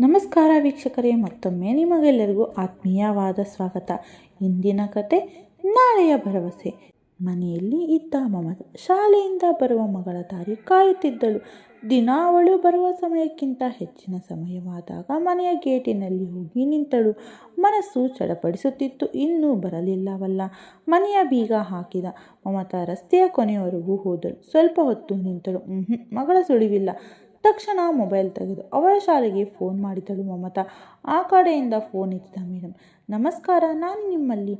ನಮಸ್ಕಾರ ವೀಕ್ಷಕರೇ, ಮತ್ತೊಮ್ಮೆ ನಿಮಗೆಲ್ಲರಿಗೂ ಆತ್ಮೀಯವಾದ ಸ್ವಾಗತ. ಇಂದಿನ ಕತೆ, ನಾಳೆಯ ಭರವಸೆ. ಮನೆಯಲ್ಲಿ ಇದ್ದ ಮಮತ ಶಾಲೆಯಿಂದ ಬರುವ ಮಗಳ ದಾರಿ ಕಾಯುತ್ತಿದ್ದಳು. ದಿನ ಅವಳು ಬರುವ ಸಮಯಕ್ಕಿಂತ ಹೆಚ್ಚಿನ ಸಮಯವಾದಾಗ ಮನೆಯ ಗೇಟಿನಲ್ಲಿ ಹೋಗಿ ನಿಂತಳು. ಮನಸ್ಸು ಚಡಪಡಿಸುತ್ತಿತ್ತು, ಇನ್ನೂ ಬರಲಿಲ್ಲವಲ್ಲ. ಮನೆಯ ಬೀಗ ಹಾಕಿದ ಮಮತಾ ರಸ್ತೆಯ ಕೊನೆಯವರೆಗೂ ಹೋದಳು. ಸ್ವಲ್ಪ ಹೊತ್ತು ನಿಂತಳು. ಮಗಳ ಸುಳಿವಿಲ್ಲ. ತಕ್ಷಣ ಮೊಬೈಲ್ ತೆಗೆದು ಅವಳ ಶಾಲೆಗೆ ಫೋನ್ ಮಾಡಿದಳು ಮಮತಾ. ಆ ಕಡೆಯಿಂದ ಫೋನ್ ಎತ್ತಿದ ಮೇಡಮ್ ನಮಸ್ಕಾರ, ನಾನು ನಿಮ್ಮಲ್ಲಿ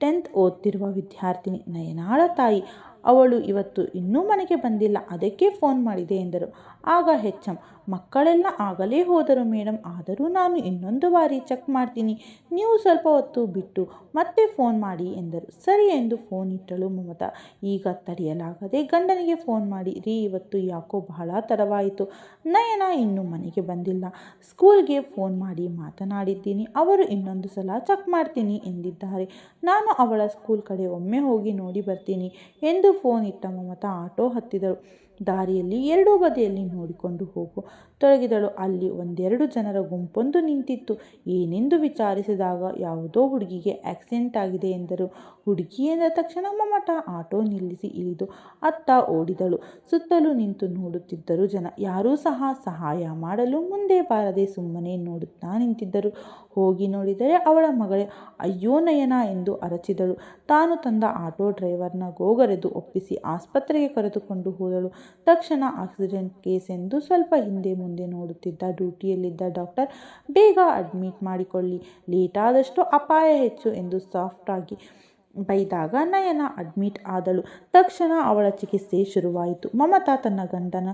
ಟೆಂತ್ ಓದ್ತಿರುವ ವಿದ್ಯಾರ್ಥಿನಿ ನಯನಾಳ ತಾಯಿ. ಅವಳು ಇವತ್ತು ಇನ್ನೂ ಮನೆಗೆ ಬಂದಿಲ್ಲ, ಅದಕ್ಕೆ ಫೋನ್ ಮಾಡಿದೆ ಎಂದರು. ಆಗ ಹೆಚ್ಚಂ, ಮಕ್ಕಳೆಲ್ಲ ಆಗಲೇ ಹೋದರು ಮೇಡಮ್ ಆದರೂ ನಾನು ಇನ್ನೊಂದು ಬಾರಿ ಚೆಕ್ ಮಾಡ್ತೀನಿ. ನೀವು ಸ್ವಲ್ಪ ಹೊತ್ತು ಬಿಟ್ಟು ಮತ್ತೆ ಫೋನ್ ಮಾಡಿ ಎಂದರು. ಸರಿ ಎಂದು ಫೋನ್ ಇಟ್ಟಳು ಮಮತಾ. ಈಗ ತಡೆಯಲಾಗದೆ ಗಂಡನಿಗೆ ಫೋನ್ ಮಾಡಿ, ರೀ, ಇವತ್ತು ಯಾಕೋ ಬಹಳ ತಡವಾಯಿತು. ನಯನ ಇನ್ನೂ ಮನೆಗೆ ಬಂದಿಲ್ಲ. ಸ್ಕೂಲ್ಗೆ ಫೋನ್ ಮಾಡಿ ಮಾತನಾಡಿದ್ದೀನಿ. ಅವರು ಇನ್ನೊಂದು ಸಲ ಚೆಕ್ ಮಾಡ್ತೀನಿ ಎಂದಿದ್ದಾರೆ. ನಾನು ಅವಳ ಸ್ಕೂಲ್ ಕಡೆ ಒಮ್ಮೆ ಹೋಗಿ ನೋಡಿ ಬರ್ತೀನಿ ಎಂದು ಫೋನ್ ಇಟ್ಟ ಮಮತಾ ಆಟೋ ಹತ್ತಿದಳು. ದಾರಿಯಲ್ಲಿ ಎರಡೂ ಬದಿಯಲ್ಲಿ ನೋಡಿಕೊಂಡು ಹೋಗು. ತೊಡಗಿದಳು. ಅಲ್ಲಿ ಒಂದೆರಡು ಜನರ ಗುಂಪೊಂದು ನಿಂತಿತ್ತು. ಏನೆಂದು ವಿಚಾರಿಸಿದಾಗ ಯಾವುದೋ ಹುಡುಗಿಗೆ ಆಕ್ಸಿಡೆಂಟ್ ಆಗಿದೆ ಎಂದರು. ಹುಡುಗಿ ಎಂದ ತಕ್ಷಣ ಮಮಟ ಆಟೋ ನಿಲ್ಲಿಸಿ ಇಳಿದು ಅತ್ತ ಓಡಿದಳು. ಸುತ್ತಲೂ ನಿಂತು ನೋಡುತ್ತಿದ್ದರು ಜನ. ಯಾರೂ ಸಹ ಸಹಾಯ ಮಾಡಲು ಮುಂದೆ ಬಾರದೆ ಸುಮ್ಮನೆ ನೋಡುತ್ತಾ ನಿಂತಿದ್ದರು. ಹೋಗಿ ನೋಡಿದರೆ ಅವಳ ಮಗಳೇ ಅಯ್ಯೋ ನಯನ ಎಂದು ಅರಚಿದಳು. ತಾನು ತಂದ ಆಟೋ ಡ್ರೈವರ್ನ ಗೋಗರೆದು ಒಪ್ಪಿಸಿ ಆಸ್ಪತ್ರೆಗೆ ಕರೆದುಕೊಂಡು ಹೋದಳು. ತಕ್ಷಣ ಆಕ್ಸಿಡೆಂಟ್ ಕೇಸ್ ಎಂದು ಸ್ವಲ್ಪ ಹಿಂದೆ ಮುಂದೆ ನೋಡುತ್ತಿದ್ದ ಡ್ಯೂಟಿಯಲ್ಲಿದ್ದ ಡಾಕ್ಟರ್, ಬೇಗ ಅಡ್ಮಿಟ್ ಮಾಡಿಕೊಳ್ಳಿ. ಲೇಟಾದಷ್ಟು ಅಪಾಯ ಹೆಚ್ಚು ಎಂದು ಸಾಫ್ಟಾಗಿ ಬೈದಾಗ ನಯನ ಅಡ್ಮಿಟ್ ಆದಳು. ತಕ್ಷಣ ಅವಳ ಚಿಕಿತ್ಸೆ ಶುರುವಾಯಿತು. ಮಮತಾ ತನ್ನ ಗಂಡನ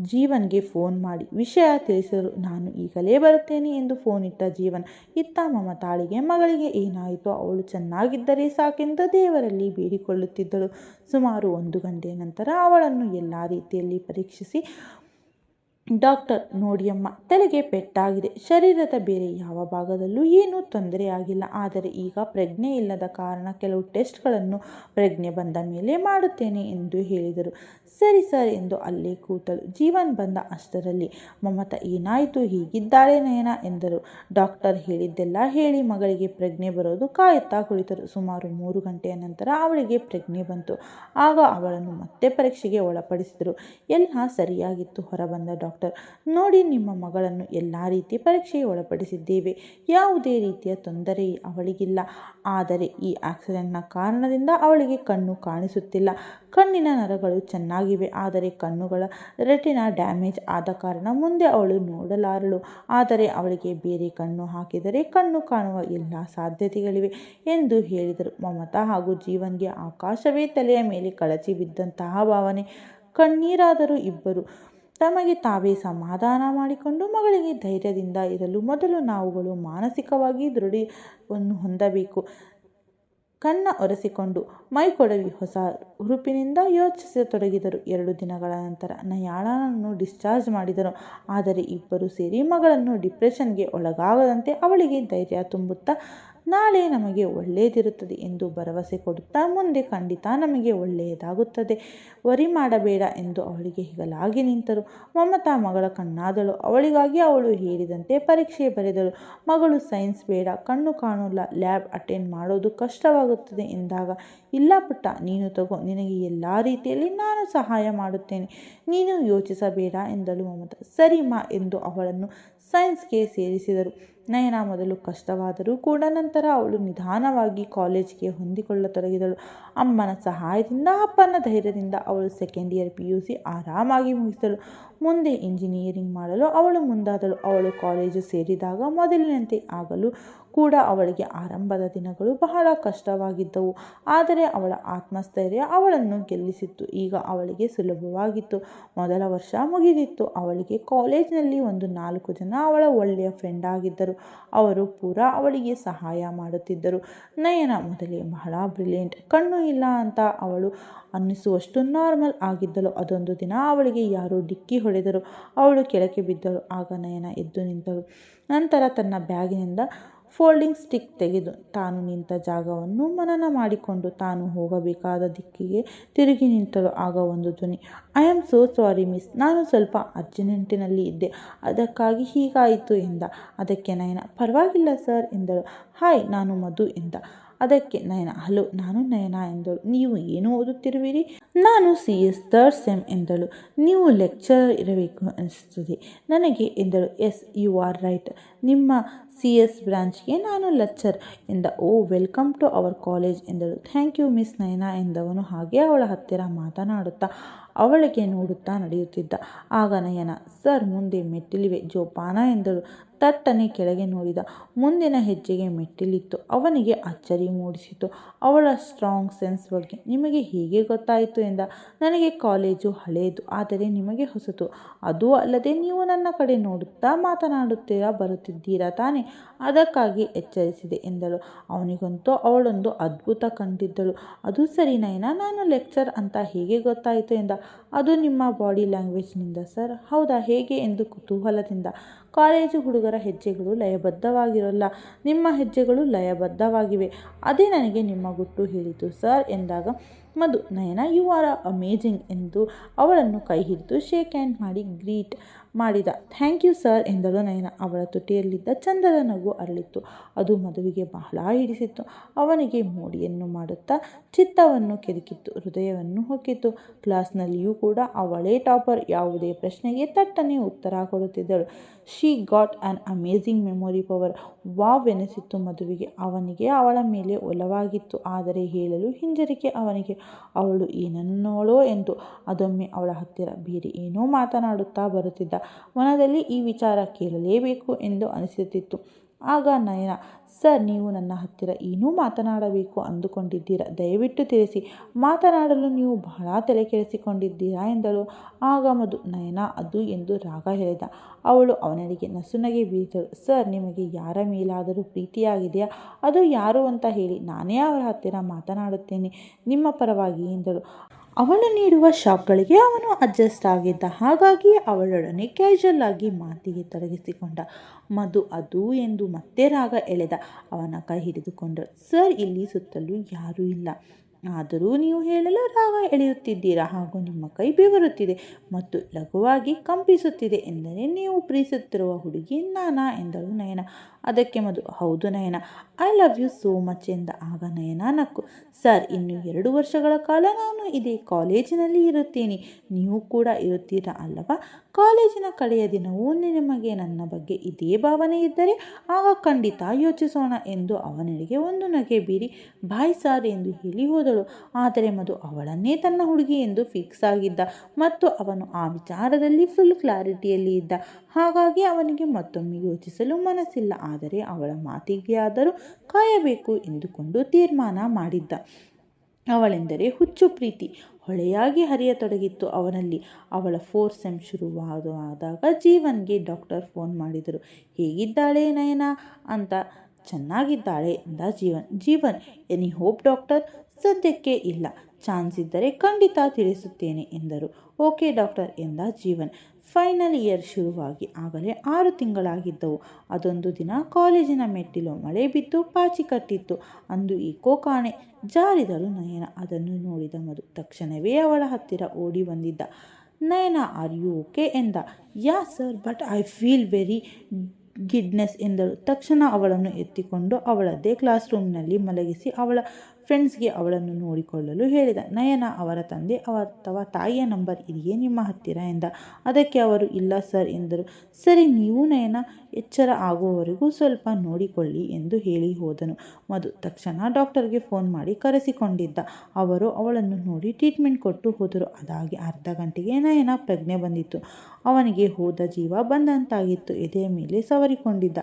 ಜೀವನ್ಗೆ ಫೋನ್ ಮಾಡಿ, ವಿಷಯ ತಿಳಿಸಲು ನಾನು ಈಗಲೇ ಬರುತ್ತೇನೆ ಎಂದು ಫೋನ್ ಇಟ್ಟ ಜೀವನ್. ಇತ್ತ ಮಮತಾಳಿಗೆ, ಮಗಳಿಗೆ ಏನಾಯಿತು? ಅವಳು ಚೆನ್ನಾಗಿದ್ದರೆ ಸಾಕೆಂದು ದೇವರಲ್ಲಿ ಬೇಡಿಕೊಳ್ಳುತ್ತಿದ್ದಳು. ಸುಮಾರು ಒಂದು ಗಂಟೆ ನಂತರ ಅವಳನ್ನು ಎಲ್ಲ ರೀತಿಯಲ್ಲಿ ಪರೀಕ್ಷಿಸಿ ಡಾಕ್ಟರ್ ನೋಡಿಯಮ್ಮ, ತಲೆಗೆ ಪೆಟ್ಟಾಗಿದೆ. ಶರೀರದ ಬೇರೆ ಯಾವ ಭಾಗದಲ್ಲೂ ಏನೂ ತೊಂದರೆಯಾಗಿಲ್ಲ ಆದರೆ ಈಗ ಪ್ರಜ್ಞೆ ಇಲ್ಲದ ಕಾರಣ ಕೆಲವು ಟೆಸ್ಟ್ಗಳನ್ನು ಪ್ರಜ್ಞೆ ಬಂದ ಮೇಲೆ ಮಾಡುತ್ತೇನೆ ಎಂದು ಹೇಳಿದರು. ಸರಿ ಸರ್ ಎಂದು ಅಲ್ಲೇ ಕೂತಳು. ಜೀವನ್ ಬಂದ ಅಷ್ಟರಲ್ಲಿ, ಮಮತ ಏನಾಯಿತು, ಹೀಗಿದ್ದಾಳೆ ನಯನ ಎಂದರು. ಡಾಕ್ಟರ್ ಹೇಳಿದ್ದೆಲ್ಲ ಹೇಳಿ ಮಗಳಿಗೆ ಪ್ರಜ್ಞೆ ಬರೋದು ಕಾಯುತ್ತಾ ಕುಳಿತರು. ಸುಮಾರು ಮೂರು ಗಂಟೆಯ ನಂತರ ಅವಳಿಗೆ ಪ್ರಜ್ಞೆ ಬಂತು. ಆಗ ಅವಳನ್ನು ಮತ್ತೆ ಪರೀಕ್ಷೆಗೆ ಒಳಪಡಿಸಿದರು. ಎಲ್ಲ ಸರಿಯಾಗಿತ್ತು, ಹೊರಬಂದ ಡಾಕ್ಟರ್ ನೋಡಿ ನಿಮ್ಮ ಮಗಳನ್ನು ಎಲ್ಲ ರೀತಿ ಪರೀಕ್ಷೆಗೆ ಒಳಪಡಿಸಿದ್ದೇವೆ. ಯಾವುದೇ ರೀತಿಯ ತೊಂದರೆ ಅವಳಿಗಿಲ್ಲ. ಆದರೆ ಈ ಆಕ್ಸಿಡೆಂಟ್ನ ಕಾರಣದಿಂದ ಅವಳಿಗೆ ಕಣ್ಣು ಕಾಣಿಸುತ್ತಿಲ್ಲ. ಕಣ್ಣಿನ ನರಗಳು ಚೆನ್ನಾಗಿವೆ. ಆದರೆ ಕಣ್ಣುಗಳ ರೆಟಿನ ಡ್ಯಾಮೇಜ್ ಆದ ಕಾರಣ ಮುಂದೆ ಅವಳು ನೋಡಲಾರಳು. ಆದರೆ ಅವಳಿಗೆ ಬೇರೆ ಕಣ್ಣು ಹಾಕಿದರೆ ಕಣ್ಣು ಕಾಣುವ ಎಲ್ಲ ಸಾಧ್ಯತೆಗಳಿವೆ ಎಂದು ಹೇಳಿದರು. ಮಮತಾ ಹಾಗೂ ಜೀವನ್ಗೆ ಆಕಾಶವೇ ತಲೆಯ ಮೇಲೆ ಕಳಚಿ ಬಿದ್ದಂತಹ ಭಾವನೆ. ಕಣ್ಣೀರಾದರೂ ಇಬ್ಬರು ತಮಗೆ ತಾವೇ ಸಮಾಧಾನ ಮಾಡಿಕೊಂಡು ಮಗಳಿಗೆ ಧೈರ್ಯದಿಂದ ಇರಲು ಮೊದಲು ನಾವುಗಳು ಮಾನಸಿಕವಾಗಿ ದೃಢವನ್ನು ಹೊಂದಬೇಕು. ಕಣ್ಣ ಒರೆಸಿಕೊಂಡು ಮೈ ಕೊಡವಿ ಹೊಸ ಹುರುಪಿನಿಂದ ಯೋಚಿಸತೊಡಗಿದರು ಎರಡು ದಿನಗಳ ನಂತರ ನಯಾಳನನ್ನು ಡಿಸ್ಚಾರ್ಜ್ ಮಾಡಿದರು ಆದರೆ ಇಬ್ಬರು ಸೇರಿ ಮಗಳನ್ನು ಡಿಪ್ರೆಷನ್ಗೆ ಒಳಗಾಗದಂತೆ ಅವಳಿಗೆ ಧೈರ್ಯ ತುಂಬುತ್ತಾ ನಾಳೆ ನಮಗೆ ಒಳ್ಳೆಯದಿರುತ್ತದೆ ಎಂದು ಭರವಸೆ ಕೊಡುತ್ತಾ ಮುಂದೆ ಖಂಡಿತ ನಮಗೆ ಒಳ್ಳೆಯದಾಗುತ್ತದೆ ವರಿ ಮಾಡಬೇಡ ಎಂದು ಅವಳಿಗೆ ಹಿಗಲಾಗಿ ನಿಂತರು. ಮಮತಾ ಮಗಳ ಕಣ್ಣಾದಳು. ಅವಳಿಗಾಗಿ ಅವಳು ಹೇಳಿದಂತೆ ಪರೀಕ್ಷೆ ಬರೆದಳು. ಮಗಳು ಸೈನ್ಸ್ ಬೇಡ, ಕಣ್ಣು ಕಾಣೋಲ್ಲ, ಲ್ಯಾಬ್ ಅಟೆಂಡ್ ಮಾಡೋದು ಕಷ್ಟವಾಗುತ್ತದೆ ಎಂದಾಗ, ಇಲ್ಲ ಪುಟ್ಟ, ನೀನು ತಗೋ, ನಿನಗೆ ಎಲ್ಲ ರೀತಿಯಲ್ಲಿ ನಾನು ಸಹಾಯ ಮಾಡುತ್ತೇನೆ. ನೀನು ಯೋಚಿಸಬೇಡ ಎಂದಳು ಮಮತಾ. ಸರಿ ಮಾ ಎಂದು ಅವಳನ್ನು ಸೈನ್ಸ್ಗೆ ಸೇರಿಸಿದರು. ನಯನ ಮೊದಲು ಕಷ್ಟವಾದರೂ ಕೂಡ ನಂತರ ಅವಳು ನಿಧಾನವಾಗಿ ಕಾಲೇಜ್ಗೆ ಹೊಂದಿಕೊಳ್ಳತೊಡಗಿದಳು ಅಮ್ಮನ ಸಹಾಯದಿಂದ, ಅಪ್ಪನ ಧೈರ್ಯದಿಂದ ಅವಳು second year P U C ಆರಾಮಾಗಿ ಮುಗಿಸಿದಳು. ಮುಂದೆ ಇಂಜಿನಿಯರಿಂಗ್ ಮಾಡಲು ಅವಳು ಮುಂದಾದಳು. ಅವಳು ಕಾಲೇಜು ಸೇರಿದಾಗ ಮೊದಲಿನಂತೆ ಆಗಲು ಕೂಡ ಅವಳಿಗೆ ಆರಂಭದ ದಿನಗಳು ಬಹಳ ಕಷ್ಟವಾಗಿದ್ದವು. ಆದರೆ ಅವಳ ಆತ್ಮಸ್ಥೈರ್ಯ ಅವಳನ್ನು ಗೆಲ್ಲಿಸಿತ್ತು. ಈಗ ಅವಳಿಗೆ ಸುಲಭವಾಗಿತ್ತು. ಮೊದಲ ವರ್ಷ ಮುಗಿದಿತ್ತು. ಅವಳಿಗೆ ಕಾಲೇಜಿನಲ್ಲಿ ಒಂದು ನಾಲ್ಕು ಜನ ಅವಳ ಒಳ್ಳೆಯ ಫ್ರೆಂಡ್ ಆಗಿದ್ದರು. ಅವರು ಪೂರಾ ಅವಳಿಗೆ ಸಹಾಯ ಮಾಡುತ್ತಿದ್ದರು. ನಯನ ಮೊದಲೇ ಬಹಳ ಬ್ರಿಲಿಯಂಟ್ ಕಣ್ಣು ಇಲ್ಲ ಅಂತ ಅವಳು ಅನ್ನಿಸುವಷ್ಟು ನಾರ್ಮಲ್ ಆಗಿದ್ದಳು. ಅದೊಂದು ದಿನ ಅವಳಿಗೆ ಯಾರೋ ಡಿಕ್ಕಿ ಹೊಡೆದರು. ಅವಳು ಕೆಳಗೆ ಬಿದ್ದಳು. ಆಗ ನಯನ ಎದ್ದು ನಿಂತಳು. ನಂತರ ತನ್ನ ಬ್ಯಾಗಿನಿಂದ ಫೋಲ್ಡಿಂಗ್ ಸ್ಟಿಕ್ ತೆಗೆದು ತಾನು ನಿಂತ ಜಾಗವನ್ನು ಮನನ ಮಾಡಿಕೊಂಡು ತಾನು ಹೋಗಬೇಕಾದ ದಿಕ್ಕಿಗೆ ತಿರುಗಿ ನಿಂತಳು. ಆಗ ಒಂದು ಧ್ವನಿ I am so sorry miss ನಾನು ಸ್ವಲ್ಪ ಅರ್ಜೆಂಟಿನಲ್ಲಿ ಇದ್ದೆ. ಅದಕ್ಕಾಗಿ ಹೀಗಾಯಿತು ಎಂದ. ಅದಕ್ಕೆ ನಯನ, ಪರವಾಗಿಲ್ಲ ಸರ್ ಎಂದಳು. ಹಾಯ್ ನಾನು ಮಧು ಎಂದ. ಅದಕ್ಕೆ ನಯನ, ಹಲೋ, ನಾನು ನಯನ ಎಂದಳು. ನೀವು ಏನು ಓದುತ್ತಿರುವಿರಿ? ನಾನು ಸಿ. ಎಸ್. ಥರ್ಡ್ ಸೆಮ್ ಎಂದಳು. ನೀವು ಲೆಕ್ಚರರ್ ಇರಬೇಕು ಅನಿಸುತ್ತದೆ ನನಗೆ ಎಂದಳು. Yes, you are right. ನಿಮ್ಮ ಸಿ. ಎಸ್. ಬ್ರಾಂಚ್ಗೆ ನಾನು ಲೆಕ್ಚರ್ ಎಂದ. Oh, welcome to our college ಎಂದಳು. ಥ್ಯಾಂಕ್ ಯು, ಮಿಸ್ ನಯನ ಎಂದವನು ಹಾಗೆ ಅವಳ ಹತ್ತಿರ ಮಾತನಾಡುತ್ತಾ ಅವಳಿಗೆ ನೋಡುತ್ತಾ ನಡೆಯುತ್ತಿದ್ದ. ಆಗ ನಯನ, ಸರ್, ಮುಂದೆ ಮೆಟ್ಟಿಲಿವೆ, ಜೋಪಾನ ಎಂದಳು. ತಟ್ಟನೆ ಕೆಳಗೆ ನೋಡಿದ. ಮುಂದಿನ ಹೆಜ್ಜೆಗೆ ಮೆಟ್ಟಿಲಿತ್ತು. ಅವನಿಗೆ ಅಚ್ಚರಿ ಮೂಡಿಸಿತು. ಅವಳ ಸ್ಟ್ರಾಂಗ್ ಸೆನ್ಸ್ ಬಗ್ಗೆ ನಿಮಗೆ ಹೇಗೆ ಗೊತ್ತಾಯಿತು ಎಂದ. ನನಗೆ ಕಾಲೇಜು ಹಳೆಯದು ಆದರೆ ನಿಮಗೆ ಹೊಸತು. ಅದು ಅಲ್ಲದೆ ನೀವು ನನ್ನ ಕಡೆ ನೋಡುತ್ತಾ ಮಾತನಾಡುತ್ತೀರಾ, ಬರುತ್ತಿದ್ದೀರಾ ತಾನೆ? ಅದಕ್ಕಾಗಿ ಎಚ್ಚರಿಸಿದೆ ಎಂದಳು. ಅವನಿಗಂತೂ ಅವಳೊಂದು ಅದ್ಭುತ ಕಂಡಿದ್ದಳು. ಅದು ಸರಿ ನಯನ ನಾನು ಲೆಕ್ಚರ್ ಅಂತ ಹೇಗೆ ಗೊತ್ತಾಯಿತು ಎಂದ. ಅದು ನಿಮ್ಮ ಬಾಡಿ ಲ್ಯಾಂಗ್ವೇಜ್ನಿಂದ ಸರ್ ಹೌದಾ, ಹೇಗೆ? ಎಂದು ಕುತೂಹಲದಿಂದ ಕಾಲೇಜು ಹುಡುಗರ ಹೆಜ್ಜೆಗಳು ಲಯಬದ್ಧವಾಗಿರಲ್ಲ. ನಿಮ್ಮ ಹೆಜ್ಜೆಗಳು ಲಯಬದ್ಧವಾಗಿವೆ. ಅದೇ ನನಗೆ ನಿಮ್ಮ ಗುಟ್ಟು ಹೇಳಿತು, ಸರ್ ಎಂದಾಗ Madhu. Nayana, you are amazing ಎಂದು ಅವಳನ್ನು ಕೈ ಹಿಡಿದು ಶೇಕ್ ಹ್ಯಾಂಡ್ ಮಾಡಿ ಗ್ರೀಟ್. ಮಾಡಿದ. ಥ್ಯಾಂಕ್ ಯು ಸರ್ ಎಂದಳು ನಯನ. ಅವಳ ತುಟಿಯಲ್ಲಿದ್ದ ಚಂದದ ನಗು ಅರಳಿತ್ತು. ಅದು ಮಧುವಿಗೆ ಬಹಳ ಹಿಡಿಸಿತ್ತು. ಅವನಿಗೆ ಮೋಡಿಯನ್ನು ಮಾಡುತ್ತಾ ಚಿತ್ತವನ್ನು ಕೆದಕಿತ್ತು. ಹೃದಯವನ್ನು ಹೊಕ್ಕಿತ್ತು. ಕ್ಲಾಸ್ನಲ್ಲಿಯೂ ಕೂಡ ಅವಳೇ ಟಾಪರ್. ಯಾವುದೇ ಪ್ರಶ್ನೆಗೆ ತಟ್ಟನೆ ಉತ್ತರ ಕೊಡುತ್ತಿದ್ದಳು. She got an amazing memory power. Wow ಎನಿಸಿತ್ತು ಮಧುವಿಗೆ ಅವನಿಗೆ ಅವಳ ಮೇಲೆ ಒಲವಾಗಿತ್ತು, ಆದರೆ ಹೇಳಲು ಹಿಂಜರಿಕೆ ಅವನಿಗೆ. ಅವಳು ಏನನ್ನೋಳೋ ಎಂದು. ಅದೊಮ್ಮೆ ಅವಳ ಹತ್ತಿರ ಬೇರೆ ಏನೋ ಮಾತನಾಡುತ್ತಾ ಬರುತ್ತಿದ್ದ ಮನದಲ್ಲಿ ಈ ವಿಚಾರ ಕೇಳಲೇಬೇಕು ಎಂದು ಅನಿಸುತ್ತಿತ್ತು. ಆಗ ನಯನ, ಸರ್, ನೀವು ನನ್ನ ಹತ್ತಿರ ಏನೂ ಮಾತನಾಡಬೇಕು ಅಂದುಕೊಂಡಿದ್ದೀರಾ? ದಯವಿಟ್ಟು ತಿಳಿಸಿ. ಮಾತನಾಡಲು ನೀವು ಬಹಳ ತಲೆ ಕೆಡಿಸಿಕೊಂಡಿದ್ದೀರಾ? ಎಂದಳು. ಆಗ ಮಧು, ನಯನ, ಅದು ಎಂದು ರಾಗ ಹೇಳಿದ. ಅವಳು ಅವನಿಗೆ ನಸುನಗೆ ಬೀರಿದಳು. ಸರ್, ನಿಮಗೆ ಯಾರ ಮೇಲಾದರೂ ಪ್ರೀತಿಯಾಗಿದೆಯಾ? ಅದು ಯಾರು ಅಂತ ಹೇಳಿ ನಾನೇ ಅವರ ಹತ್ತಿರ ಮಾತನಾಡುತ್ತೇನೆ. ನಿಮ್ಮ ಪರವಾಗಿ, ಎಂದಳು. ಅವಳು ನೀಡುವ ಶಾಪ್ಗಳಿಗೆ ಅವನು ಅಡ್ಜಸ್ಟ್ ಆಗಿದ್ದ ಹಾಗಾಗಿ ಅವಳೊಡನೆ ಕ್ಯಾಶುಯಲ್ ಆಗಿ ಮಾತಿಗೆ ತೊಡಗಿಸಿಕೊಂಡ. ಮಧು ಅದು ಎಂದು ಮತ್ತೆ ರಾಗ ಎಳೆದ. ಅವನ ಕೈ ಹಿಡಿದುಕೊಂಡ, ಸರ್, ಇಲ್ಲಿ ಸುತ್ತಲೂ ಯಾರೂ ಇಲ್ಲ. ಆದರೂ ನೀವು ಹೇಳಲು ರಾಗ ಎಳೆಯುತ್ತಿದ್ದೀರಾ? ಹಾಗೂ ನಿಮ್ಮ ಕೈ ಬೆವರುತ್ತಿದೆ ಮತ್ತು ಲಘುವಾಗಿ ಕಂಪಿಸುತ್ತಿದೆ ಎಂದರೆ ನೀವು ಪ್ರೀತಿಸುತ್ತಿರುವ ಹುಡುಗಿ ನಾನಾ ಎಂದಳು ನಯನ. ಅದಕ್ಕೆ ಮಧು ಹೌದು Nayana I love you so much ಎಂದ ಆಗ ನಯನ ನಕ್ಕು ಸರ್ ಇನ್ನು ಎರಡು ವರ್ಷಗಳ ಕಾಲ ನಾನು ಇದೇ ಕಾಲೇಜಿನಲ್ಲಿ ಇರುತ್ತೇನೆ. ನೀವು ಕೂಡ ಇರುತ್ತೀರಾ ಅಲ್ಲವಾ? ಕಾಲೇಜಿನ ಕಡೆಯ ದಿನವೂ ನಿಮಗೆ ನನ್ನ ಬಗ್ಗೆ ಇದೇ ಭಾವನೆ ಇದ್ದರೆ ಆಗ ಖಂಡಿತ ಯೋಚಿಸೋಣ ಎಂದು ಅವನಿಗೆ ಒಂದು ನಗೆ ಬೀರಿ, ಬಾಯ್ ಸಾರ್ ಎಂದು ಹೇಳಿ ಹೋದಳು. ಆದರೆ ಮಧು ಅವಳನ್ನೇ ತನ್ನ ಹುಡುಗಿ ಎಂದು ಫಿಕ್ಸ್ ಆಗಿದ್ದ ಮತ್ತು ಅವನು ಆ ವಿಚಾರದಲ್ಲಿ ಫುಲ್ ಕ್ಲಾರಿಟಿಯಲ್ಲಿ ಇದ್ದ. ಹಾಗಾಗಿ ಅವನಿಗೆ ಮತ್ತೊಮ್ಮೆ ಯೋಚಿಸಲು ಮನಸ್ಸಿಲ್ಲ. ಆದರೆ ಅವಳ ಮಾತಿಗೆ ಆದರೂ ಕಾಯಬೇಕು ಎಂದುಕೊಂಡು ತೀರ್ಮಾನ ಮಾಡಿದ್ದ. ಅವಳೆಂದರೆ ಹುಚ್ಚು ಪ್ರೀತಿ. ಹೊಳೆಯಾಗಿ ಹರಿಯತೊಡಗಿತ್ತು ಅವನಲ್ಲಿ. ಅವಳ ಫೋರ್ ಸೆಮ್ ಶುರುವಾದಾಗ ಜೀವನ್ಗೆ ಡಾಕ್ಟರ್ ಫೋನ್ ಮಾಡಿದರು. ಹೇಗಿದ್ದಾಳೆ ನಯನ? ಅಂತ. ಚೆನ್ನಾಗಿದ್ದಾಳೆ ಎಂದ Jeevan. Jeevan, any hope doctor? ಸದ್ಯಕ್ಕೆ ಇಲ್ಲ. ಚಾನ್ಸ್ ಇದ್ದರೆ ಖಂಡಿತ ತಿಳಿಸುತ್ತೇನೆ ಎಂದರು. ಓಕೆ ಡಾಕ್ಟರ್ ಎಂದ ಜೀವನ್. ಫೈನಲ್ ಇಯರ್ ಶುರುವಾಗಿ, ಆಗಲೇ ಆರು ತಿಂಗಳಾಗಿದ್ದವು. ಅದೊಂದು ದಿನ ಕಾಲೇಜಿನ ಮೆಟ್ಟಿಲು ಮಳೆ ಬಿದ್ದು ಪಾಚಿ ಕಟ್ಟಿತ್ತು. ಅಂದು ಏಕೋ ಕಾಣೆ ಜಾರಿದರು ನಯನ. ಅದನ್ನು ನೋಡಿದ ಮಧು ತಕ್ಷಣವೇ ಅವಳ ಹತ್ತಿರ ಓಡಿ ಬಂದಿದ್ದ. ನಯನ ಆರ್ ಯು ಓಕೆ ಎಂದ. Yeah sir but I feel very giddiness ಎಂದಳು. ತಕ್ಷಣ ಅವಳನ್ನು ಎತ್ತಿಕೊಂಡು ಅವಳದ್ದೇ ಕ್ಲಾಸ್ ರೂಮ್ನಲ್ಲಿ ಮಲಗಿಸಿ ಅವಳ ಫ್ರೆಂಡ್ಸ್ಗೆ ಅವಳನ್ನು ನೋಡಿಕೊಳ್ಳಲು ಹೇಳಿದ, ನಯನ ಅವರ ತಂದೆ ಅಥವಾ ತಾಯಿಯ ನಂಬರ್ ಇದೆಯೇ ನಿಮ್ಮ ಹತ್ತಿರ ಎಂದ. ಅದಕ್ಕೆ ಅವರು, ಇಲ್ಲ ಸರ್ ಎಂದರು. ಸರಿ, ನೀವು ನಯನ, ಎಚ್ಚರ ಆಗುವವರೆಗೂ ಸ್ವಲ್ಪ ನೋಡಿಕೊಳ್ಳಿ ಎಂದು ಹೇಳಿ ಹೋದನು. ಮಧು ತಕ್ಷಣ ಡಾಕ್ಟರ್ಗೆ ಫೋನ್ ಮಾಡಿ ಕರೆಸಿಕೊಂಡಿದ್ದ. ಅವರು ಅವಳನ್ನು ನೋಡಿ ಟ್ರೀಟ್ಮೆಂಟ್ ಕೊಟ್ಟು ಹೋದರು. ಅದಾಗಿ ಅರ್ಧ ಗಂಟೆಗೆ ನಯನ ಪ್ರಜ್ಞೆ ಬಂದಿತ್ತು. ಅವನಿಗೆ ಹೋದ ಜೀವ ಬಂದಂತಾಗಿತ್ತು. ಎದೆಯ ಮೇಲೆ ಸವರಿಕೊಂಡಿದ್ದ.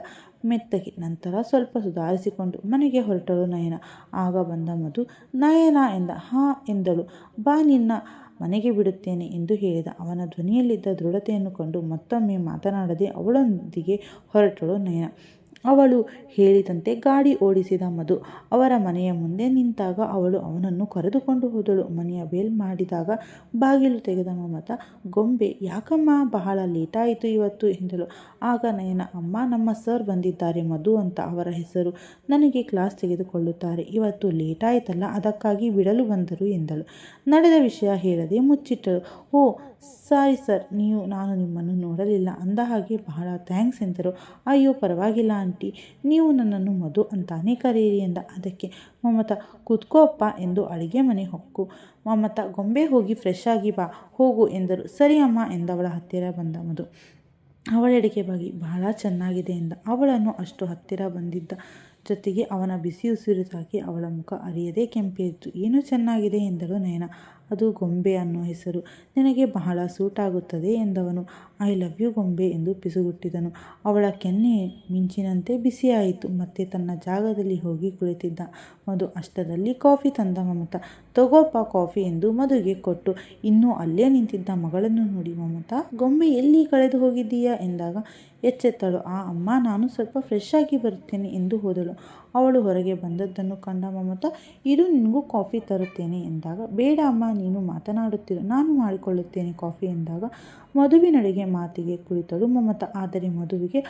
ಮೆತ್ತಗೆ. ನಂತರ ಸ್ವಲ್ಪ ಸುಧಾರಿಸಿಕೊಂಡು ಮನೆಗೆ ಹೊರಟಳು ನಯನ. ಆಗ ಬಂದ ಮಧು, ನಯನ ಎಂದ. ಹಾ ಎಂದಳು. ಬಾ ನಿನ್ನ, ಮನೆಗೆ ಬಿಡುತ್ತೇನೆ ಎಂದು ಹೇಳಿದ. ಅವನ ಧ್ವನಿಯಲ್ಲಿದ್ದ ದೃಢತೆಯನ್ನು ಕಂಡು ಮತ್ತೊಮ್ಮೆ ಮಾತನಾಡದೆ ಅವಳೊಂದಿಗೆ ಹೊರಟಳು ನಯನ. ಅವಳು ಹೇಳಿದಂತೆ ಗಾಡಿ ಓಡಿಸಿದ ಮಧು ಅವರ ಮನೆಯ ಮುಂದೆ ನಿಂತಾಗ ಅವಳು ಅವನನ್ನು ಕರೆದುಕೊಂಡು ಹೋದಳು. ಮನೆಯ ಬೇಲ್ ಮಾಡಿದಾಗ ಬಾಗಿಲು ತೆಗೆದ ಮಮತ, ಗೊಂಬೆ, ಯಾಕಮ್ಮ? ಬಹಳ ಲೇಟಾಯಿತು ಇವತ್ತು ಎಂದಳು. ಆಗ ನಯನ, ಅಮ್ಮ, ನಮ್ಮ ಸರ್ ಬಂದಿದ್ದಾರೆ ಮಧು ಅಂತ ಅವರ ಹೆಸರು ನನಗೆ ಕ್ಲಾಸ್ ತೆಗೆದುಕೊಳ್ಳುತ್ತಾರೆ. ಇವತ್ತು ಲೇಟಾಯಿತಲ್ಲ, ಅದಕ್ಕಾಗಿ ಬಿಡಲು ಬಂದರು ಎಂದಳು. ನಡೆದ ವಿಷಯ ಹೇಳದೆ ಮುಚ್ಚಿಟ್ಟಳು. ಓ, ಸಾರಿ ಸರ್, ನೀವು, ನಾನು ನಿಮ್ಮನ್ನು ನೋಡಲಿಲ್ಲ. ಅಂದ ಹಾಗೆ, ಬಹಳ ಥ್ಯಾಂಕ್ಸ್ ಎಂದರು. ಅಯ್ಯೋ, ಪರವಾಗಿಲ್ಲ ಆಂಟಿ, ನೀವು ನನ್ನನ್ನು ಮಧು ಅಂತಾನೇ ಕರೆಯಿರಿ ಎಂದ. ಅದಕ್ಕೆ, ಮಮತಾ, ಕೂತ್ಕೋ ಅಪ್ಪ ಎಂದು ಅಡುಗೆ ಮನೆ ಹೊಕ್ಕು. ಮಮತಾ, ಗೊಂಬೆ ಹೋಗಿ ಫ್ರೆಶ್ ಆಗಿ ಬಾ, ಹೋಗು ಎಂದರು. ಸರಿ ಅಮ್ಮ ಎಂದವಳ ಹತ್ತಿರ ಬಂದ ಮಧು. ಅವಳೆಡೆಗೆ ಬಾಗಿ, ಬಹಳ ಚೆನ್ನಾಗಿದೆ ಎಂದ. ಅವಳನ್ನು ಅಷ್ಟು ಹತ್ತಿರ ಬಂದಿದ್ದ ಜೊತೆಗೆ ಅವನ ಬಿಸಿ ಉಸಿರು ಸಾಕಿ ಅವಳ ಮುಖ ಅರಿಯದೇ ಕೆಂಪೇರಿತು. ಏನು ಚೆನ್ನಾಗಿದೆ ಎಂದಳು ನಯನ. ಅದು ಗೊಂಬೆ ಅನ್ನೋ ಹೆಸರು. ನಿನಗೆ ಬಹಳ ಸೂಟ್ ಆಗುತ್ತದೆ ಎಂದವನು. ಐ ಲವ್ ಯು ಗೊಂಬೆ ಎಂದು ಪಿಸುಗುಟ್ಟಿದನು. ಅವಳ ಕೆನ್ನೆ ಮಿಂಚಿನಂತೆ ಬಿಸಿಯಾಯಿತು. ಮತ್ತೆ ತನ್ನ ಜಾಗದಲ್ಲಿ ಹೋಗಿ ಕುಳಿತಿದ್ದ. ಮಧು ಅಷ್ಟದಲ್ಲಿ ಕಾಫಿ ತಂದ ಮಮತಾ. ತಗೋಪ್ಪ ಕಾಫಿ ಎಂದು ಮಧುಗೆ ಕೊಟ್ಟು, ಇನ್ನೂ ಅಲ್ಲೇ ನಿಂತಿದ್ದ ಮಗಳನ್ನು ನೋಡಿ ಮಮತಾ. ಗೊಂಬೆ ಎಲ್ಲಿ ಕಳೆದು ಹೋಗಿದ್ದೀಯಾ? ಎಂದಾಗ, ಎಚ್ಚೆತ್ತಳು. ಆ ಅಮ್ಮ, ನಾನು ಸ್ವಲ್ಪ ಫ್ರೆಶ್ ಆಗಿ ಬರುತ್ತೇನೆ ಎಂದು ಹೋದಳು. ಅವಳು ಹೊರಗೆ ಬಂದದ್ದನ್ನು ಕಂಡ ಮಮತಾ ಇದು ನಿನಗೂ ಕಾಫಿ ತರುತ್ತೇನೆ ಎಂದಾಗ, ಬೇಡ ಅಮ್ಮ ನೀನು ಮಾತನಾಡುತ್ತಿರು. ನಾನು ಮಾಡಿಕೊಳ್ಳುತ್ತೇನೆ ಕಾಫಿ ಎಂದಾಗ ಮಧುವಿನಡೆಗೆ ಮಾತಿಗೆ ಕುಳಿತಳು ಮಮತಾ. ಆದರೆ ಮಧುವಿಗೆ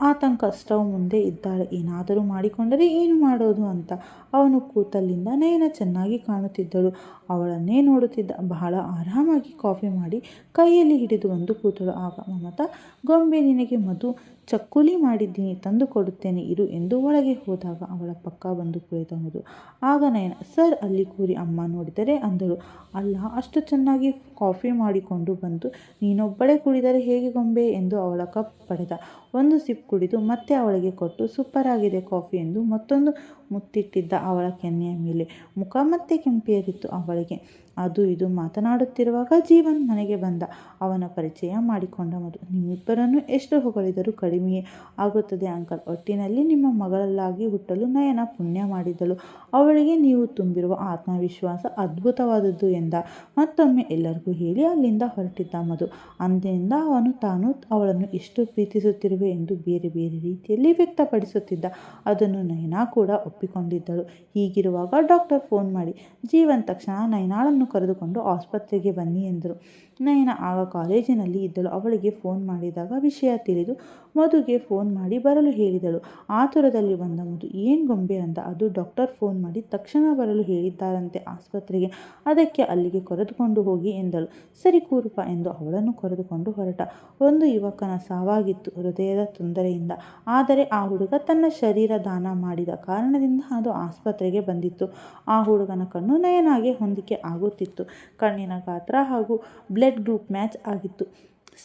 ಆತಂಕ ಸ್ಟವ್ ಮುಂದೆ ಇದ್ದಾಳೆ ಏನಾದರೂ ಮಾಡಿಕೊಂಡರೆ ಏನು ಮಾಡೋದು ಅಂತ. ಅವನು ಕೂತಲ್ಲಿಂದ ನಯನ ಚೆನ್ನಾಗಿ ಕಾಣುತ್ತಿದ್ದಳು. ಅವಳನ್ನೇ ನೋಡುತ್ತಿದ್ದ. ಬಹಳ ಆರಾಮಾಗಿ ಕಾಫಿ ಮಾಡಿ ಕೈಯಲ್ಲಿ ಹಿಡಿದು ಬಂದು ಕೂತಳು. ಆಗ ಮಮತಾ, ಗೊಂಬೆ ನಿನಗೆ ಮಧು ಚಕ್ಕುಲಿ ಮಾಡಿದ್ದೀನಿ, ತಂದು ಕೊಡುತ್ತೇನೆ, ಇರು ಎಂದು ಒಳಗೆ ಹೋದಾಗ ಅವಳ ಪಕ್ಕ ಬಂದು ಕುಳಿತ ಮಧು. ಆಗ ನಯನ, ಸರ್, ಅಲ್ಲಿ ಕೂರಿ ಅಮ್ಮ ನೋಡಿದರೆ ಅಂದಳು. ಅಲ್ಲ, ಅಷ್ಟು ಚೆನ್ನಾಗಿ ಕಾಫಿ ಮಾಡಿಕೊಂಡು ಬಂದು ನೀನೊಬ್ಬಳೇ ಕುಡಿದರೆ ಹೇಗೆ ಗೊಂಬೆ ಎಂದು ಅವಳ ಕಪ್ ಪಡೆದ. ಒಂದು ಸಿಪ್ ಕುಡಿದು ಮತ್ತೆ ಅವಳಿಗೆ ಕೊಟ್ಟು ಸೂಪರ್ ಆಗಿದೆ ಕಾಫಿ ಎಂದು ಮತ್ತೊಂದು ಮುತ್ತಿಟ್ಟಿದ್ದ ಅವಳ ಕೆನ್ನೆಯ ಮೇಲೆ. ಮುಖ ಮತ್ತೆ ಕೆಂಪೇರಿತ್ತು ಅವಳಿಗೆ. ಅದು ಇದು ಮಾತನಾಡುತ್ತಿರುವಾಗ ಜೀವನ್ ಮನೆಗೆ ಬಂದ. ಅವನ ಪರಿಚಯ ಮಾಡಿಕೊಂಡ ಮಧು ನಿಮ್ಮಿಬ್ಬರನ್ನು ಎಷ್ಟು ಹೊಗಳಿದರೂ ಕಡಿಮೆಯೇ ಆಗುತ್ತದೆ, ಅಂಕಲ್. ಒಟ್ಟಿನಲ್ಲಿ ನಿಮ್ಮ ಮಗಳಲ್ಲಾಗಿ ಹುಟ್ಟಲು ನಯನ ಪುಣ್ಯ ಮಾಡಿದಳು. ಅವಳಿಗೆ ನೀವು ತುಂಬಿರುವ ಆತ್ಮವಿಶ್ವಾಸ ಅದ್ಭುತವಾದದ್ದು ಎಂದ. ಮತ್ತೊಮ್ಮೆ ಎಲ್ಲರಿಗೂ ಹೇಳಿ ಅಲ್ಲಿಂದ ಹೊರಟಿದ್ದ ಮಧು ಅಂದಿನಿಂದ ಅವನು ತಾನು ಅವಳನ್ನು ಎಷ್ಟು ಪ್ರೀತಿಸುತ್ತಿರುವೆ ಎಂದು ಬೇರೆ ಬೇರೆ ರೀತಿಯಲ್ಲಿ ವ್ಯಕ್ತಪಡಿಸುತ್ತಿದ್ದ. ಅದನ್ನು ನಯನ ಕೂಡ ಒಪ್ಪಿಕೊಂಡಿದ್ದಳು ಹೀಗಿರುವಾಗ ಡಾಕ್ಟರ್ ಫೋನ್ ಮಾಡಿ ಜೀವನ್ ತಕ್ಷಣ ನೈನಾಳನ್ನು ಕರೆದುಕೊಂಡು ಆಸ್ಪತ್ರೆಗೆ ಬನ್ನಿ ಎಂದರು. ನಯನ ಆಗ ಕಾಲೇಜಿನಲ್ಲಿ ಇದ್ದಳು. ಅವಳಿಗೆ ಫೋನ್ ಮಾಡಿದಾಗ ವಿಷಯ ತಿಳಿದು ಮಧುಗೆ ಫೋನ್ ಮಾಡಿ ಬರಲು ಹೇಳಿದಳು. ಆತುರದಲ್ಲಿ ಬಂದ ಮಧು, ಏನು ಗೊಂಬೆ ಅಂತ ಅದು ಡಾಕ್ಟರ್ ಫೋನ್ ಮಾಡಿ ತಕ್ಷಣ ಬರಲು ಹೇಳಿದ್ದಾರಂತೆ ಆಸ್ಪತ್ರೆಗೆ. ಅದಕ್ಕೆ ಅಲ್ಲಿಗೆ ಕರೆದುಕೊಂಡು ಹೋಗಿ ಎಂದಳು. ಸರಿ ಕೂರುಪ ಎಂದು ಅವಳನ್ನು ಕರೆದುಕೊಂಡು ಹೊರಟ. ಒಂದು ಯುವಕನ ಸಾವಾಗಿತ್ತು ಹೃದಯದ ತೊಂದರೆಯಿಂದ. ಆದರೆ ಆ ಹುಡುಗ ತನ್ನ ಶರೀರ ದಾನ ಮಾಡಿದ ಕಾರಣದಿಂದ ಅದು ಆಸ್ಪತ್ರೆಗೆ ಬಂದಿತ್ತು. ಆ ಹುಡುಗನ ಕಣ್ಣು ನಯನಾಗೆ ಹೊಂದಿಕೆ ಆಗುತ್ತಿತ್ತು. ಕಣ್ಣಿನ ಗಾತ್ರ ಹಾಗೂ ಬ್ಲಡ್ ಗ್ರೂಪ್ ಮ್ಯಾಚ್ ಆಗಿತ್ತು.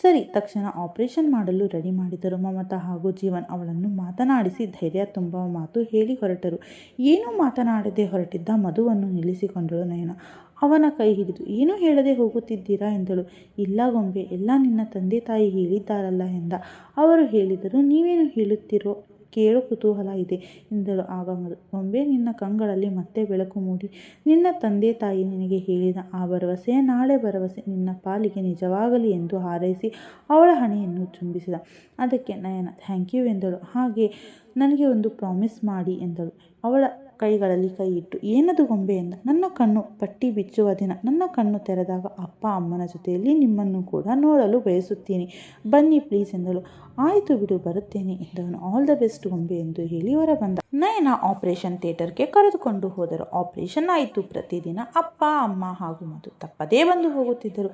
ಸರಿ, ತಕ್ಷಣ ಆಪರೇಷನ್ ಮಾಡಲು ರೆಡಿ ಮಾಡಿದರು. ಮಮತಾ ಹಾಗೂ ಜೀವನ್ ಅವಳನ್ನು ಮಾತನಾಡಿಸಿ ಧೈರ್ಯ ತುಂಬುವ ಮಾತು ಹೇಳಿ ಹೊರಟರು. ಏನೂ ಮಾತನಾಡದೆ ಹೊರಟಿದ್ದ ಮಧುವನ್ನು ನಿಲ್ಲಿಸಿಕೊಂಡಳು ನಯನ. ಅವನ ಕೈ ಹಿಡಿದು, ಏನೂ ಹೇಳದೆ ಹೋಗುತ್ತಿದ್ದೀರಾ? ಎಂದಳು. ಇಲ್ಲ ಗೊಂಬೆ, ಎಲ್ಲ ನಿನ್ನ ತಂದೆ ತಾಯಿ ಹೇಳಿದ್ದಾರಲ್ಲ ಎಂದ. ಅವರು ಹೇಳಿದರು, ನೀವೇನು ಹೇಳುತ್ತಿರೋ ಕೇಳೋ ಕುತೂಹಲ ಇದೆ. ಎಂದಳು. ಆಗಮದು ಒಮ್ಮೆ ನಿನ್ನ ಕಂಗಳಲ್ಲಿ ಮತ್ತೆ ಬೆಳಕು ಮೂಡಿ. ನಿನ್ನ ತಂದೆ ತಾಯಿ ನಿನಗೆ ಹೇಳಿದ ಆ ಭರವಸೆಯ ನಾಳೆ ಭರವಸೆ ನಿನ್ನ ಪಾಲಿಗೆ ನಿಜವಾಗಲಿ ಎಂದು ಹಾರೈಸಿ ಅವಳ ಹಣೆಯನ್ನು ಚುಂಬಿಸಿದ ಅದಕ್ಕೆ ನಯನ, ಥ್ಯಾಂಕ್ ಯು ಎಂದಳು. ಹಾಗೆ, ನನಗೆ ಒಂದು ಪ್ರಾಮಿಸ್ ಮಾಡಿ ಎಂದಳು. ಅವಳ ಕೈಗಳಲ್ಲಿ ಕೈ ಇಟ್ಟು, ಏನದು ಗೊಂಬೆ? ಎಂದ. ನನ್ನ ಕಣ್ಣು ಪಟ್ಟಿ ಬಿಚ್ಚುವ ದಿನ. ನನ್ನ ಕಣ್ಣು ತೆರೆದಾಗ ಅಪ್ಪ ಅಮ್ಮನ ಜೊತೆಯಲ್ಲಿ ನಿಮ್ಮನ್ನು ಕೂಡ ನೋಡಲು ಬಯಸುತ್ತೀನಿ. ಬನ್ನಿ ಪ್ಲೀಸ್ ಎಂದಳು. ಆಯಿತು ಬಿಡು, ಬರುತ್ತೇನೆ ಎಂದವನು. ಆಲ್ ದ ಬೆಸ್ಟ್ ಗೊಂಬೆ ಎಂದು ಹೇಳಿ ಹೊರ ಬಂದ ನಯನ ಆಪರೇಷನ್ ಥಿಯೇಟರ್ಗೆ ಕರೆದುಕೊಂಡು ಹೋದರು. ಆಪರೇಷನ್ ಆಯಿತು. ಪ್ರತಿದಿನ ಅಪ್ಪ, ಅಮ್ಮ ಹಾಗೂ ಮಧು ತಪ್ಪದೇ ಬಂದು ಹೋಗುತ್ತಿದ್ದರು.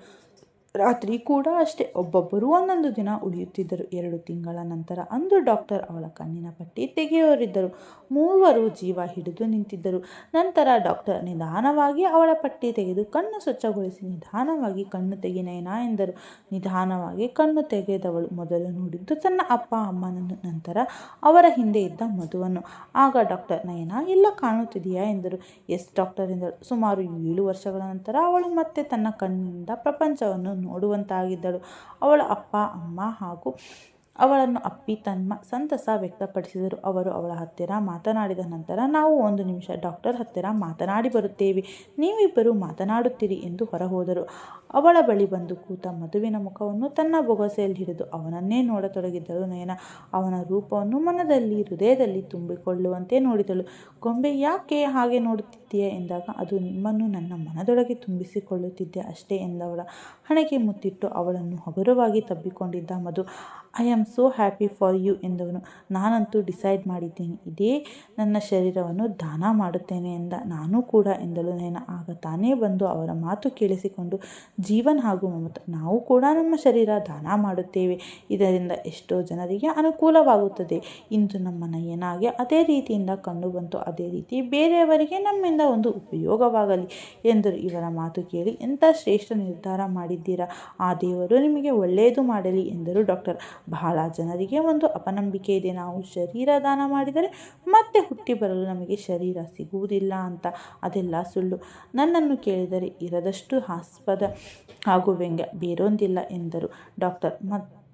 ರಾತ್ರಿ ಕೂಡ ಅಷ್ಟೇ. ಒಬ್ಬೊಬ್ಬರು ಒಂದೊಂದು ದಿನ ಉಳಿಯುತ್ತಿದ್ದರು. ಎರಡು ತಿಂಗಳ ನಂತರ ಅಂದು ಡಾಕ್ಟರ್ ಅವಳ ಕಣ್ಣಿನ ಪಟ್ಟಿ ತೆಗೆಯೋರಿದ್ದರು. ಮೂವರು ಜೀವ ಹಿಡಿದು ನಿಂತಿದ್ದರು. ನಂತರ ಡಾಕ್ಟರ್ ನಿಧಾನವಾಗಿ ಅವಳ ಪಟ್ಟಿ ತೆಗೆದು ಕಣ್ಣು ಸ್ವಚ್ಛಗೊಳಿಸಿ ನಿಧಾನವಾಗಿ ಕಣ್ಣು ತೆಗೆನೇನ ಎಂದರು. ನಿಧಾನವಾಗಿ ಕಣ್ಣು ತೆಗೆದವಳು ಮೊದಲು ನೋಡಿದ್ದು ತನ್ನ ಅಪ್ಪ ಅಮ್ಮನನ್ನು ನಂತರ ಅವರ ಹಿಂದೆ ಇದ್ದ ಮಧುವನ್ನು. ಆಗ ಡಾಕ್ಟರ್, ನಯನ ಎಲ್ಲ ಕಾಣುತ್ತಿದೆಯಾ ಎಂದರು. ಎಸ್ ಡಾಕ್ಟರ್ ಎಂದಳು. ಸುಮಾರು ಏಳು ವರ್ಷಗಳ ನಂತರ ಅವಳು ಮತ್ತೆ ತನ್ನ ಕಣ್ಣಿಂದ ಪ್ರಪಂಚವನ್ನು ನೋಡುವಂತಾಗಿದ್ದಳು. ಅವಳ ಅಪ್ಪ, ಅಮ್ಮ ಹಾಗೂ ಅವಳನ್ನು ಅಪ್ಪಿ ತಮ್ಮ ಸಂತಸ ವ್ಯಕ್ತಪಡಿಸಿದರು. ಅವರು ಅವಳ ಹತ್ತಿರ ಮಾತನಾಡಿದ ನಂತರ, ನಾವು ಒಂದು ನಿಮಿಷ ಡಾಕ್ಟರ್ ಹತ್ತಿರ ಮಾತನಾಡಿ ಬರುತ್ತೇವೆ. ನೀವಿಬ್ಬರು ಮಾತನಾಡುತ್ತೀರಿ ಎಂದು ಹೊರಹೋದರು. ಅವಳ ಬಳಿ ಬಂದು ಕೂತ ಮಧುವಿನ ಮುಖವನ್ನು ತನ್ನ ಬೊಗಸೆಯಲ್ಲಿ ಹಿಡಿದು ಅವನನ್ನೇ ನೋಡತೊಡಗಿದ್ದಳು ನಯನ. ಅವನ ರೂಪವನ್ನು ಮನದಲ್ಲಿ, ಹೃದಯದಲ್ಲಿ ತುಂಬಿಕೊಳ್ಳುವಂತೆ ನೋಡಿದಳು. ಗೊಂಬೆ, ಯಾಕೆ ಹಾಗೆ ನೋಡುತ್ತಿದ್ದೀಯ ಎಂದಾಗ ಅದು ನಿಮ್ಮನ್ನು ನನ್ನ ಮನದೊಳಗೆ ತುಂಬಿಸಿಕೊಳ್ಳುತ್ತಿದ್ದೆ ಅಷ್ಟೇ ಎಂದವಳ ಹಣೆಗೆ ಮುತ್ತಿಟ್ಟು ಅವಳನ್ನು ಹಗುರವಾಗಿ ತಬ್ಬಿಕೊಂಡಿದ್ದ Madhu I am so happy for you ಎಂದವನು. ನಾನಂತೂ ಡಿಸೈಡ್ ಮಾಡಿದ್ದೇನೆ. ಇದೇ ನನ್ನ ಶರೀರವನ್ನು ದಾನ ಮಾಡುತ್ತೇನೆ ಎಂದ. ನಾನು ಕೂಡ ಎಂದಳು ನಯನ. ಆಗ ತಾನೇ ಬಂದು ಅವರ ಮಾತು ಕೇಳಿಸಿಕೊಂಡು, ಜೀವನ್ ಹಾಗೂ ಮಮತ, ನಾವು ಕೂಡ ನಮ್ಮ ಶರೀರ ದಾನ ಮಾಡುತ್ತೇವೆ. ಇದರಿಂದ ಎಷ್ಟೋ ಜನರಿಗೆ ಅನುಕೂಲವಾಗುತ್ತದೆ. ಇಂದು ನಮ್ಮ ನಯನಾಗೆ ಅದೇ ರೀತಿಯಿಂದ ಕಂಡು ಬಂತು. ಅದೇ ರೀತಿ ಬೇರೆಯವರಿಗೆ ನಮ್ಮಿಂದ ಒಂದು ಉಪಯೋಗವಾಗಲಿ ಎಂದರು ಇವರ ಮಾತು ಕೇಳಿ ಎಂಥ ಶ್ರೇಷ್ಠ ನಿರ್ಧಾರ ಮಾಡಿದ್ದೀರಾ? ಆ ದೇವರು ನಿಮಗೆ ಒಳ್ಳೆಯದು ಮಾಡಲಿ ಎಂದರು ಡಾಕ್ಟರ್. ಬಹಳ ಜನರಿಗೆ ಒಂದು ಅಪನಂಬಿಕೆ ಇದೆ. ನಾವು ಶರೀರ ದಾನ ಮಾಡಿದರೆ ಮತ್ತೆ ಹುಟ್ಟಿ ಬರಲು ನಮಗೆ ಶರೀರ ಸಿಗುವುದಿಲ್ಲ ಅಂತ. ಅದೆಲ್ಲ ಸುಳ್ಳು. ನನ್ನನ್ನು ಕೇಳಿದರೆ ಇರದಷ್ಟು ಹಾಸ್ಪದ ಹಾಗೂ ವ್ಯಂಗ್ಯ ಬೇರೊಂದಿಲ್ಲ ಎಂದರು ಡಾಕ್ಟರ್. ಮತ್ತು